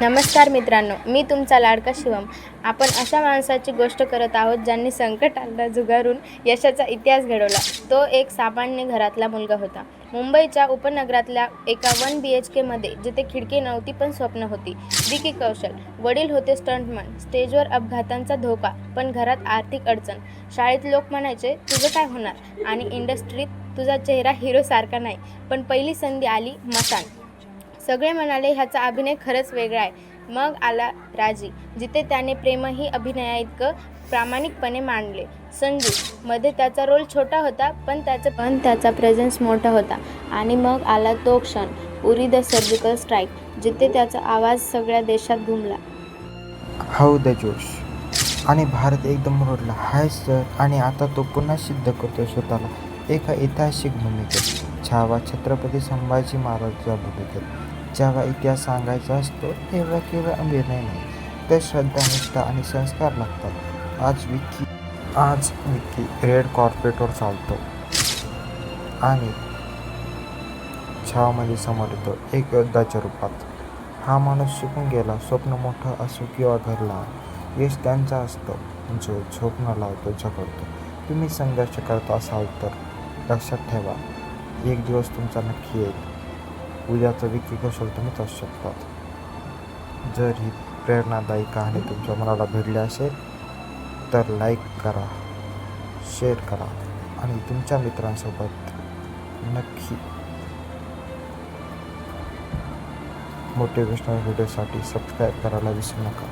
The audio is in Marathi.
नमस्कार मित्रांनो मी तुमचा लाडका शिवम. आपण अशा माणसाची गोष्ट करत आहोत ज्यांनी संकटाला झुगारून यशाचा इतिहास घडवला. तो एक सामान्य घरातला मुलगा होता. मुंबईच्या उपनगरातल्या एका वन बी एच केमध्ये जिथे खिडकी नव्हती पण स्वप्न होती. विकी कौशल. वडील होते स्टंटमन. स्टेजवर अपघातांचा धोका पण घरात आर्थिक अडचण. शाळेत लोक म्हणायचे तुझं काय होणार? आणि इंडस्ट्रीत तुझा चेहरा हिरोसारखा नाही. पण पहिली संधी आली मसान. सगळे म्हणाले ह्याचा अभिनय खरंच वेगळा आहे. मग आला राजी जिथे त्याने प्रेमही अभिनयाइतकं प्रामाणिकपणे मांडले. संजू मध्ये त्याचा रोल छोटा होता पण त्याचं पण त्याचा प्रेझेन्स मोठा होता. आणि मग आला तो क्षण उरी द सर्जिकल स्ट्राईक जिथे त्याचा आवाज सगळ्या देशात घुमला. हाऊ द जोश. आणि भारत एकदम रोडला हाय सर. आणि आता तो पुन्हा सिद्ध करतो स्वतःला. एका ऐतिहासिक भूमिकेत छावा छत्रपती संभाजी महाराजच्या भूमिकेत. जेव्हा इतिहास सांगायचा असतो तेव्हा केवळ निर्णय नाही तर श्रद्धा निष्ठा आणि संस्कार लागतात. आज विकी आज विकी रेड कॉर्पेटवर चालतो. आणि छावामध्ये समोर येतो एक योद्धाच्या रूपात. हा माणूस शिकून गेला स्वप्न मोठं असो किंवा घरला यश त्यांचा असतो. जो झोपणं लावतो झगडतो. तुम्ही संघर्ष करत असाल तर लक्षात ठेवा एक दिवस तुमचा नक्की येईल. उद्याचं विकी कौशल तुम्हीच असू शकतात. जर ही प्रेरणादायी कहाणी तुमच्या मनाला भिडली असेल तर लाईक करा शेअर करा आणि तुमच्या मित्रांसोबत नक्की मोटिवेशनल व्हिडिओसाठी सबस्क्राईब करायला विसरू नका.